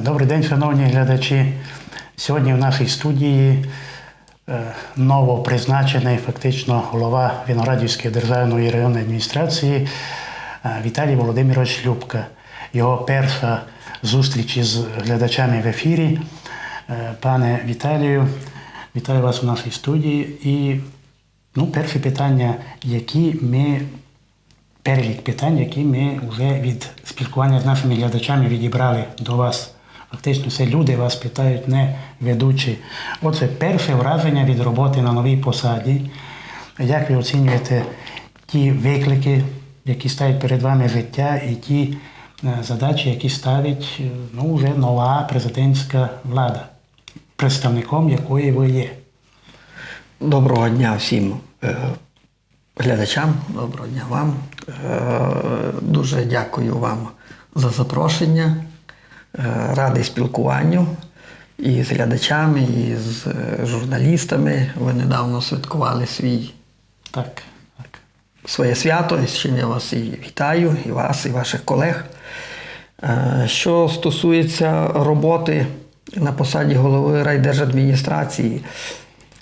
Добрий день, шановні глядачі. Сьогодні в нашій студії е, новопризначений фактично голова Виноградівської державної районної адміністрації е, Віталій Володимирович Любка. Його перша зустріч із глядачами в ефірі. Е, Пане Віталію, вітаю вас у нашій студії. І ну, перше питання, які ми перелік питань, які ми вже від спілкування з нашими глядачами відібрали до вас. Фактично, це люди вас питають, не ведучі. Отже, перше враження від роботи на новій посаді. Як ви оцінюєте ті виклики, які ставить перед вами життя, і ті е, задачі, які ставить е, ну, вже нова президентська влада, представником якої ви є? Доброго дня всім е, глядачам, доброго дня вам. Дуже дякую вам за запрошення. Е, Радий спілкуванню і з глядачами, і з е, журналістами. Ви недавно святкували свій, Так, так. своє свято, з чим я вас і вітаю, і вас, і ваших колег. Е, Що стосується роботи на посаді голови райдержадміністрації,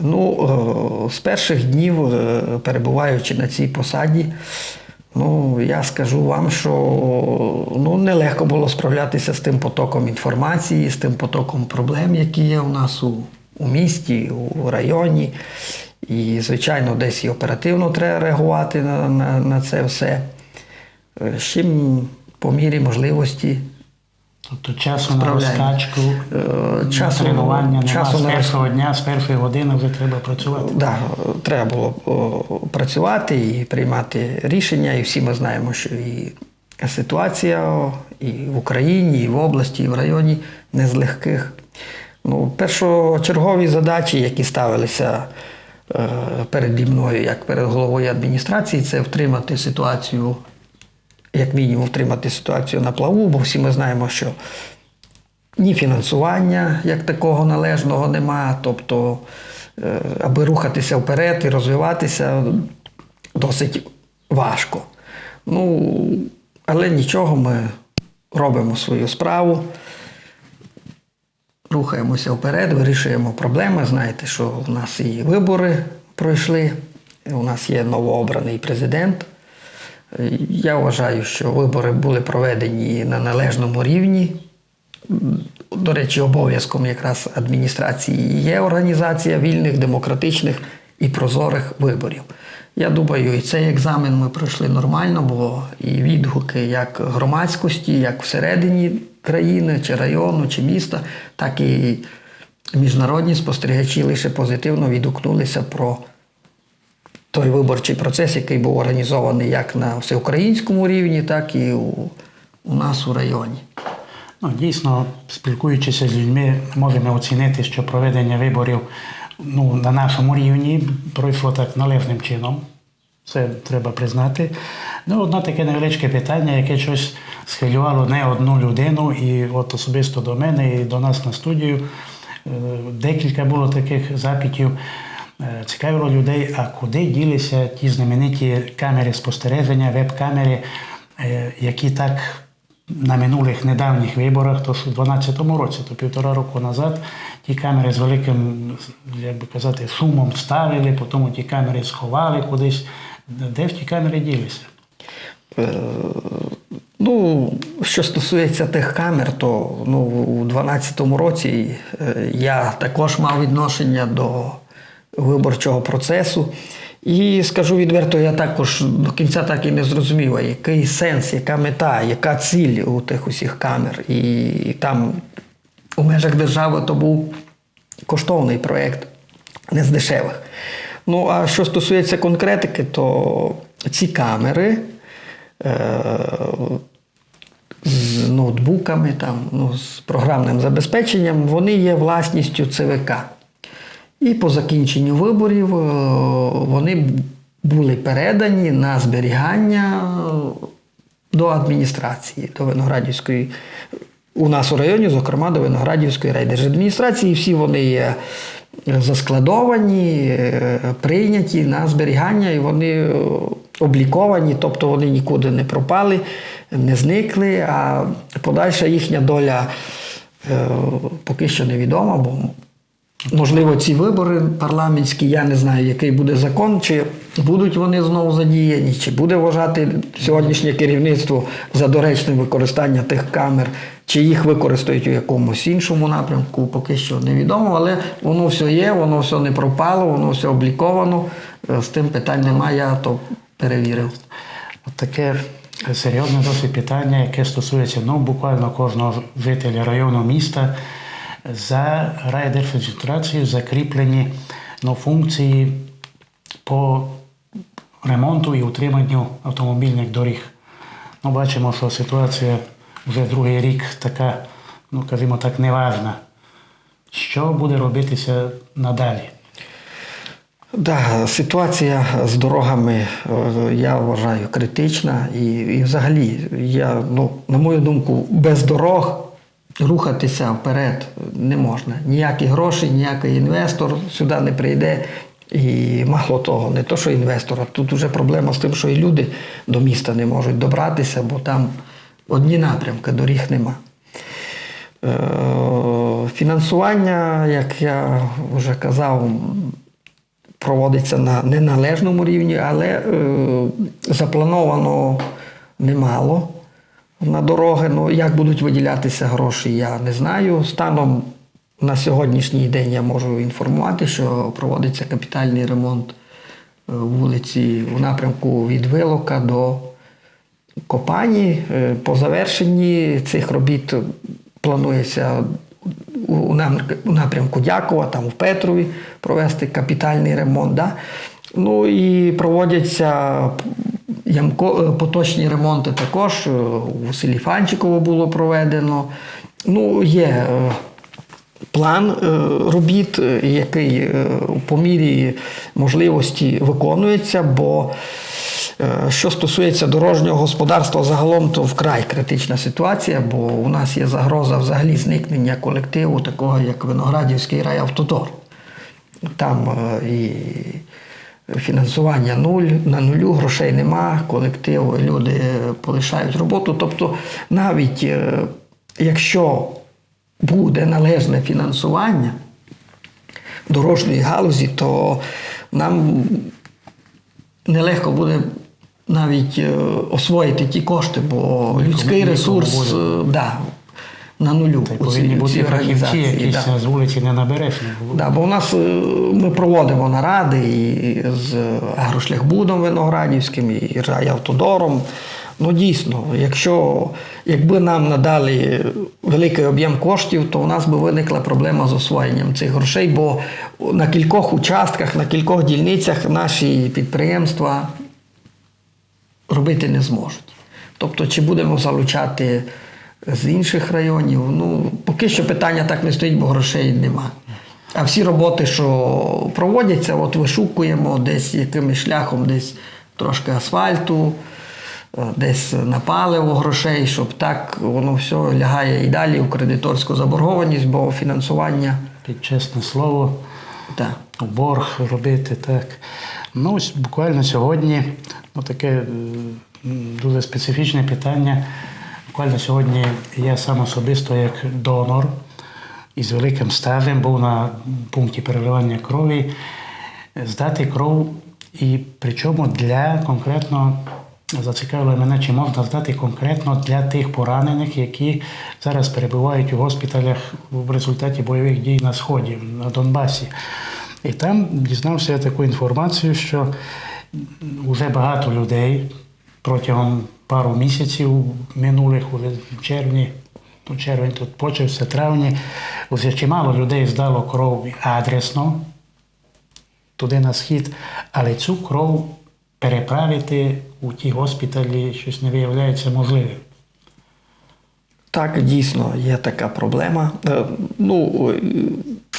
ну, з перших днів, перебуваючи на цій посаді, ну, я скажу вам, що ну, нелегко було справлятися з тим потоком інформації, з тим потоком проблем, які є у нас у, у місті, у районі. І, звичайно, десь і оперативно треба реагувати на, на, на це все. Е, З чим по мірі можливості Тобто часу на розкачку, Е, на часу- тренування нема. часу з першого дня, з першої години вже треба працювати. Да, треба було працювати і приймати рішення. І всі ми знаємо, що і ситуація і в Україні, і в області, і в районі не з легких. Ну, першочергові задачі, які ставилися е, переді мною, як перед головою адміністрації, це втримати ситуацію, як мінімум, втримати ситуацію на плаву, бо всі ми знаємо, що ні фінансування як такого належного нема. Тобто, е, аби рухатися вперед і розвиватися, досить важко. Ну, але нічого, ми робимо свою справу, рухаємося вперед, вирішуємо проблеми. Знаєте, що у нас і вибори пройшли, у нас є новообраний президент. Я вважаю, що вибори були проведені на належному рівні. До речі, обов'язком якраз адміністрації є організація вільних, демократичних і прозорих виборів. Я думаю, і цей екзамен ми пройшли нормально, бо і відгуки як громадськості, як всередині країни, чи району, чи міста, так і міжнародні спостерігачі лише позитивно відгукнулися про той виборчий процес, який був організований як на всеукраїнському рівні, так і у, у нас у районі. Ну, дійсно, спілкуючися з людьми, можемо оцінити, що проведення виборів ну, на нашому рівні пройшло так належним чином. Це треба признати. Ну, одне таке невеличке питання, яке щось схвилювало не одну людину, і от особисто до мене і до нас на студію. Е, Декілька було таких запитів. Е, Цікавило людей, а куди ділися ті знамениті камери спостереження, веб-камери, е, які так на минулих недавніх виборах, то в 2012 році, то півтора року назад, ті камери з великим, як би казати, шумом ставили, потім ті камери сховали кудись. Де в ті камери ділися? Е, Ну, що стосується тих камер, то ну, у 2012 році я також мав відношення до виборчого процесу. І скажу відверто, я також до кінця так і не зрозумів, а який сенс, яка мета, яка ціль у тих усіх камер. І там у межах держави то був коштовний проєкт, не з дешевих. Ну, а що стосується конкретики, то ці камери е, з ноутбуками, там, ну, з програмним забезпеченням, вони є власністю ЦВК. І по закінченню виборів е, вони були передані на зберігання е, до адміністрації, до Виноградівської. У нас у районі, зокрема, до Виноградівської райдержадміністрації. Всі вони є заскладовані, е, прийняті на зберігання, і вони обліковані, тобто вони нікуди не пропали, не зникли, а подальша їхня доля поки що невідомо, бо можливо ці вибори парламентські, я не знаю, який буде закон, чи будуть вони знову задіяні, чи буде вважати сьогоднішнє керівництво за доречне використання тих камер, чи їх використають у якомусь іншому напрямку, поки що невідомо, але воно все є, воно все не пропало, воно все обліковано. Е, З тим питань немає, я то перевірив. Таке серйозне досить питання, яке стосується ну, буквально кожного жителя району міста. За райдержадміністрацією закріплені ну, функції по ремонту і утриманню автомобільних доріг. Ну, бачимо, що ситуація вже другий рік така, ну, кажімо так, неважна. Що буде робитися надалі? Да, ситуація з дорогами, е, я вважаю, критична. І, і взагалі, я, ну, на мою думку, без дорог рухатися вперед не можна. Ніякі гроші, ніякий інвестор сюди не прийде. І мало того, не то, що інвестор, а тут вже проблема з тим, що і люди до міста не можуть добратися, бо там одні напрямки, доріг нема. Е, Фінансування, як я вже казав, проводиться на неналежному рівні, але е, заплановано немало на дороги. Ну, як будуть виділятися гроші, я не знаю. Станом на сьогоднішній день я можу інформувати, що проводиться капітальний ремонт е, вулиці у напрямку від Вилока до Копані. Е, По завершенні цих робіт планується у- напрямку Дякова, там в Петрові провести капітальний ремонт. Да? Ну і проводяться ямко, е, поточні ремонти також. Е, У селі Фанчиково було проведено. Ну, є е, план робіт, який по мірі можливості виконується, бо що стосується дорожнього господарства загалом, то вкрай критична ситуація, бо у нас є загроза взагалі зникнення колективу, такого як Виноградівський райавтодор. Там і фінансування нуль, на нулю грошей нема, колектив, люди е, полишають роботу. Тобто, навіть е, якщо буде належне фінансування дорожньої галузі, то нам нелегко буде навіть е, освоїти ті кошти, бо людський ресурс да, на нулю. Та й у повинні у бути фахівці, якісь да. з вулиці не набереш. Да, бо у нас е, ми проводимо наради і з Агрошляхбудом Виноградівським, і райавтодором. Ну дійсно, якщо якби нам надали великий об'єм коштів, то у нас би виникла проблема з освоєнням цих грошей, бо на кількох участках, на кількох дільницях наші підприємства робити не зможуть. Тобто, чи будемо залучати з інших районів, ну поки що питання так не стоїть, бо грошей нема. А всі роботи, що проводяться, от вишукуємо десь якимось шляхом, десь трошки асфальту, е, десь на паливо грошей, щоб так воно все лягає і далі у кредиторську заборгованість, бо фінансування Під чесне слово, так. борг робити так. Ну, ось буквально сьогодні, ну таке е, дуже специфічне питання. Буквально сьогодні я сам особисто як донор із великим стажем був на пункті переливання крові, здати кров, і причому для конкретно зацікавило мене, чи можна здати конкретно для тих поранених, які зараз перебувають у госпіталях в результаті бойових дій на Сході, на Донбасі. І там дізнався я таку інформацію, що вже багато людей протягом пару місяців минулих, уже в червні, ну, червень тут почався, травні, вже чимало людей здало кров адресно туди на схід, але цю кров переправити у ті госпіталі щось не виявляється можливим. Так, дійсно, є така проблема. Е, Ну, е,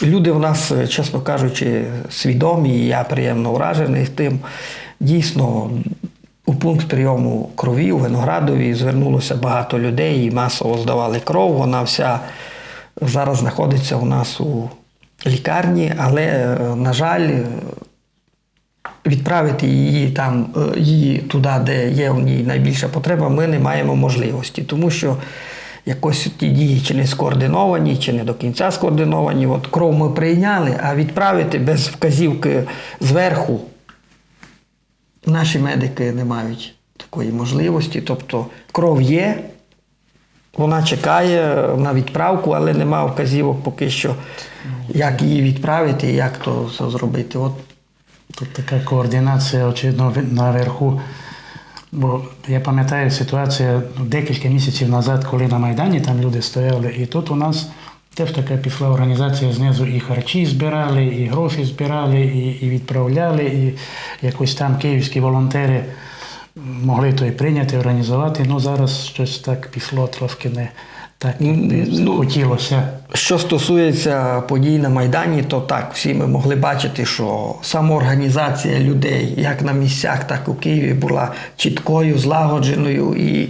люди в нас, е, чесно кажучи, свідомі, і я приємно вражений тим. Дійсно, у пункт прийому крові у Виноградові звернулося багато людей і масово здавали кров. Вона вся зараз знаходиться у нас у лікарні, але, е, на жаль, відправити її там, е, її туди, де є в ній найбільша потреба, ми не маємо можливості. Тому що якось ті дії чи не скоординовані, чи не до кінця скоординовані. От кров ми прийняли, а відправити без вказівки зверху наші медики не мають такої можливості. Тобто кров є, вона чекає на відправку, але немає вказівок поки що, як її відправити і як то все зробити. От Тут така координація, очевидно, наверху. Бо я пам'ятаю ситуацію декілька місяців назад, коли на Майдані там люди стояли, і тут у нас теж така пішла організація знизу, і харчі збирали, і гроші збирали, і, і відправляли, і якось там київські волонтери могли то і прийняти, організувати. Ну зараз щось так пішло трошки не так Ну, хотілося. Що стосується подій на Майдані, то так, всі ми могли бачити, що самоорганізація людей, як на місцях, так і у Києві, була чіткою, злагодженою, і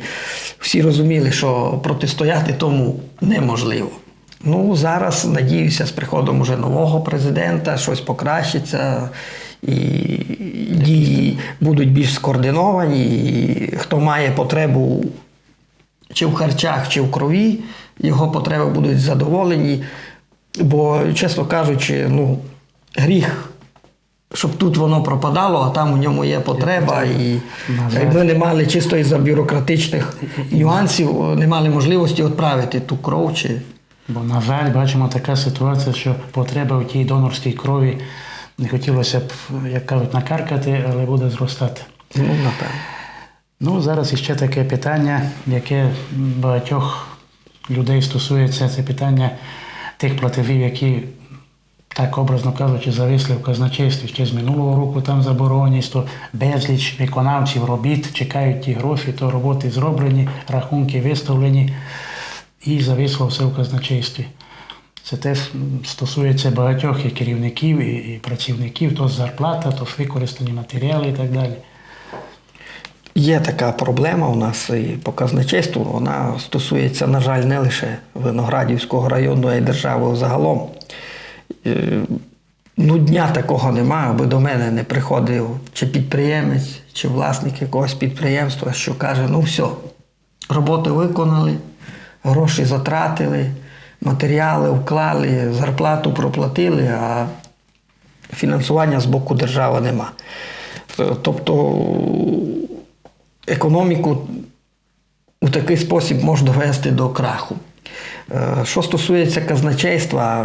всі розуміли, що протистояти тому неможливо. Ну, зараз, надіюся, з приходом уже нового президента щось покращиться, і дії будуть більш скоординовані, і хто має потребу чи в харчах, чи в крові, його потреби будуть задоволені. Бо, чесно кажучи, ну, гріх, щоб тут воно пропадало, а там у ньому є потреба. І ми не мали чисто із-за бюрократичних нюансів, не мали можливості відправити ту кров. Чи... Бо, на жаль, бачимо така ситуація, що потреба у тій донорській крові не хотілося б, як кажуть, накаркати, але буде зростати. Ну, напевно. Ну, зараз іще таке питання, яке багатьох людей стосується, це питання тих платежів, які, так образно кажучи, зависли в казначействі ще з минулого року там забороненість, безліч виконавців робіт чекають ті гроші, то роботи зроблені, рахунки виставлені і зависло все в казначействі. Це теж стосується багатьох і керівників, і, працівників, то зарплата, то використані матеріали і так далі. Є така проблема у нас і по казначейству. Вона стосується, на жаль, не лише Виноградівського району, а й держави загалом. Е, Ну, дня такого нема, аби до мене не приходив чи підприємець, чи власник якогось підприємства, що каже: ну все, роботи виконали, гроші затратили, матеріали вклали, зарплату проплатили, а фінансування з боку держави нема. Е, Тобто економіку у такий спосіб може довести до краху. Е, Що стосується казначейства,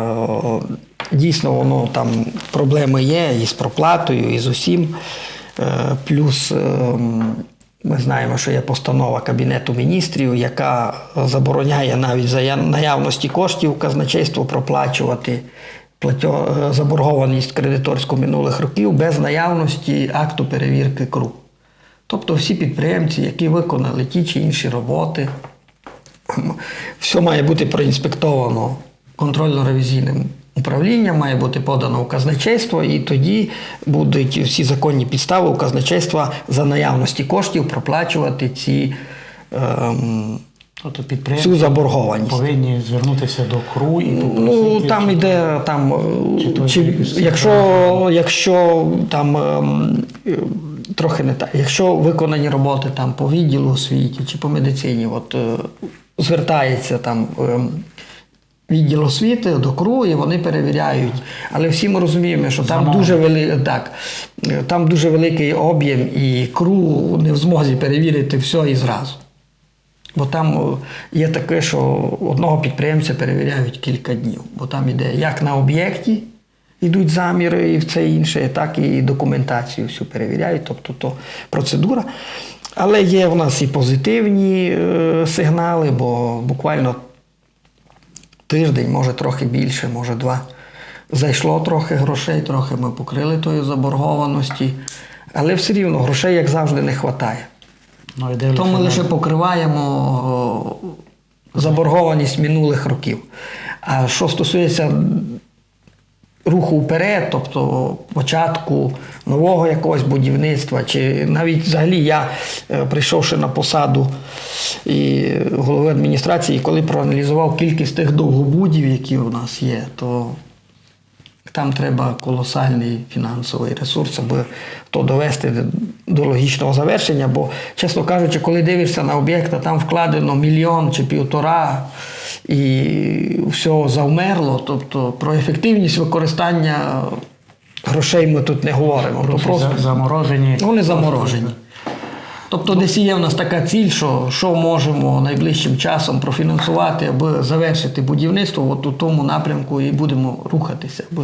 е, дійсно воно там проблеми є і з проплатою, і з усім. Плюс е, м, ми знаємо, що є постанова Кабінету міністрів, яка забороняє навіть за наявності коштів казначейству проплачувати е, заборгованість кредиторську минулих років без наявності акту перевірки КРУ. Тобто всі підприємці, які виконали ті чи інші роботи, все має бути проінспектовано контрольно-ревізійним управлінням, має бути подано в казначейство, і тоді будуть всі законні підстави у казначейства за наявності коштів проплачувати ці, ем, Тобто цю заборгованість. повинні звернутися до КРУ і Ну, попросити, там чи- іде там, Чи чи, якщо, якщо там ем, трохи не так, якщо виконані роботи там по відділу освіті чи по медицині, от е, звертається там. Відділ освіти до КРУ, і вони перевіряють. Але всі ми розуміємо, що там дуже вели... так, там дуже великий об'єм, і КРУ не в змозі перевірити все і зразу. Бо там є таке, що одного підприємця перевіряють кілька днів, бо там іде як на об'єкті йдуть заміри і все інше, так і документацію всю перевіряють, тобто то процедура. Але є в нас і позитивні е, сигнали, бо буквально тиждень, може трохи більше, може два. Зайшло трохи грошей, трохи ми покрили тої заборгованості, але все рівно грошей, як завжди, не вистачає. Ну, То ми лише покриваємо заборгованість минулих років. А що стосується руху вперед, тобто початку нового якогось будівництва, чи навіть взагалі я, е, прийшовши на посаду і голови адміністрації, коли проаналізував кількість тих довгобудів, які у нас є, то Там треба колосальний фінансовий ресурс, аби то довести до логічного завершення. Бо, чесно кажучи, коли дивишся на об'єкт, а там вкладено мільйон чи півтора, і все завмерло. Тобто про ефективність використання грошей ми тут не говоримо. То Просто просто заморожені. вони заморожені. Тобто, десь є в нас така ціль, що, що можемо найближчим часом профінансувати, аби завершити будівництво, от у тому напрямку і будемо рухатися, аби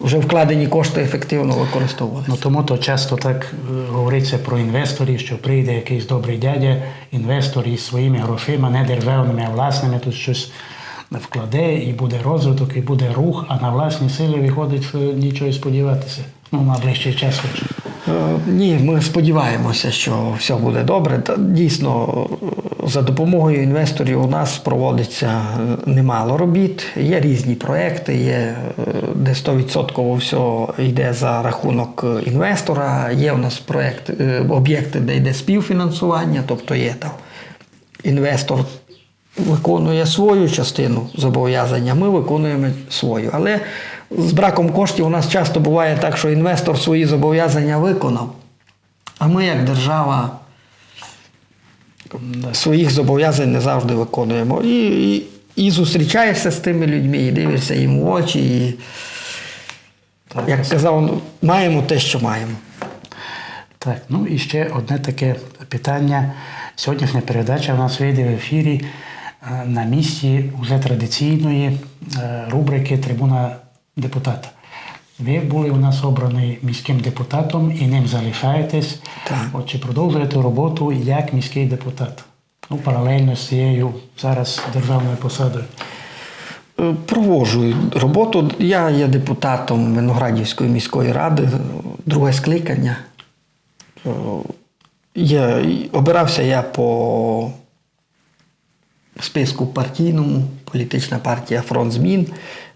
вже вкладені кошти ефективно використовувалися. Ну тому то часто так е, говориться про інвесторів, що прийде якийсь добрий дядя, інвестор із своїми грошима, не державними, а власними, тут щось вкладе, і буде розвиток, і буде рух, а на власні сили виходить, що нічого сподіватися. Ну, на ближчий час хоч. Е, Ні, ми сподіваємося, що все буде добре. Дійсно, е, за допомогою інвесторів у нас проводиться немало робіт. Є різні проекти, є е, де 100% все йде за рахунок інвестора. Є у нас проект, об'єкти, де йде співфінансування, тобто є там інвестор виконує свою частину зобов'язання, ми виконуємо свою. Але з браком коштів у нас часто буває так, що інвестор свої зобов'язання виконав, а ми, як держава, своїх зобов'язань не завжди виконуємо. І, і, і зустрічаєшся з тими людьми, і дивишся їм в очі. І, як казав, маємо те, що маємо. Так, ну і ще одне таке питання. Сьогоднішня передача у нас вийде в ефірі на місці вже традиційної е, рубрики Трибуна депутата. Ви були у нас обраний міським депутатом і ним залишаєтесь. Так. От чи продовжуєте роботу як міський депутат? Ну, паралельно з цією зараз державною посадою. Е, роботу. Я є депутатом Виноградівської міської ради, друге скликання. Е, Є, обирався я по списку партійному, політична партія Фронт змін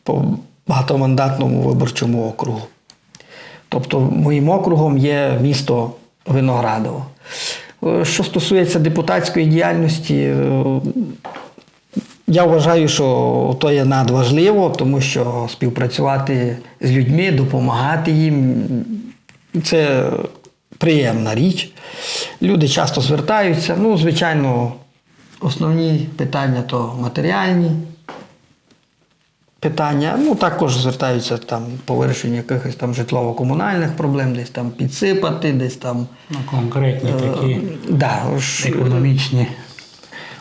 по багатомандатному виборчому округу. Тобто моїм округом є місто Виноградово. Е, Що стосується депутатської діяльності, е, я вважаю, що то є надважливо, тому що співпрацювати з людьми, допомагати їм це приємна річ. Люди часто звертаються. Ну, звичайно, основні питання то матеріальні питання. Ну, також звертаються там по вирішенню якихось там житлово-комунальних проблем, десь там підсипати, десь там. Ну, конкретні такі Е, да, економічні.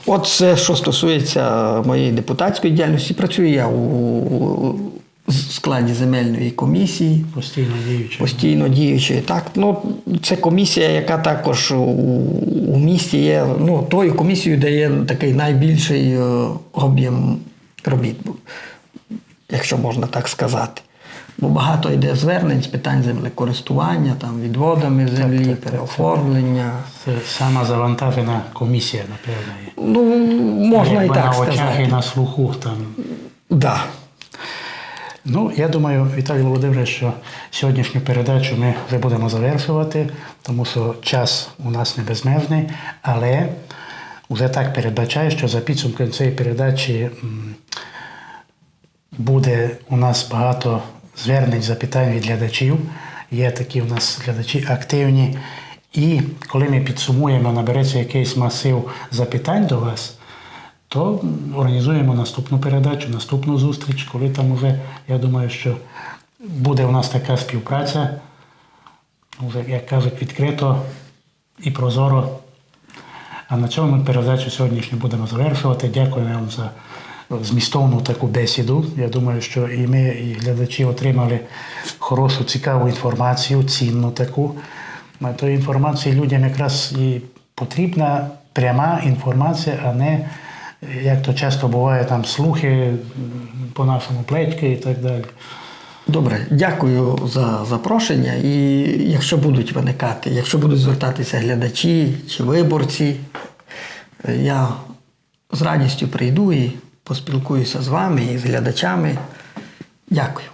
От це, що стосується моєї депутатської діяльності, працюю я у складі земельної комісії, Постійно діючі. постійно діючої. Так, ну, це комісія, яка також у, у місті є ну, тою комісією, де є такий найбільший е, об'єм робіт, якщо можна так сказати. Бо багато йде звернень з питань землекористування, там, відводами землі, так, так, переоформлення. Це сама завантажена комісія, напевно, є. Ну, можна і так на очах і на слуху там. Да. Ну, я думаю, Віталій Володимирович, що сьогоднішню передачу ми вже будемо завершувати, тому що час у нас не безмежний, але вже так передбачаю, що за підсумком цієї передачі буде у нас багато звернень, запитань від глядачів. Є такі у нас глядачі активні. І коли ми підсумуємо, набереться якийсь масив запитань до вас, то організуємо наступну передачу, наступну зустріч, коли там уже, я думаю, що буде у нас така співпраця, вже, як кажуть, відкрито і прозоро. А на цьому ми передачу сьогоднішню будемо завершувати. Дякую вам за змістовну таку бесіду. Я думаю, що і ми, і глядачі отримали хорошу, цікаву інформацію, цінну таку. Тої інформації людям якраз і потрібна пряма інформація, а не як то часто буває там слухи по нашому плечки і так далі. Добре, дякую за запрошення. І якщо будуть виникати, якщо будуть звертатися глядачі чи виборці, я з радістю прийду і поспілкуюся з вами і з глядачами. Дякую.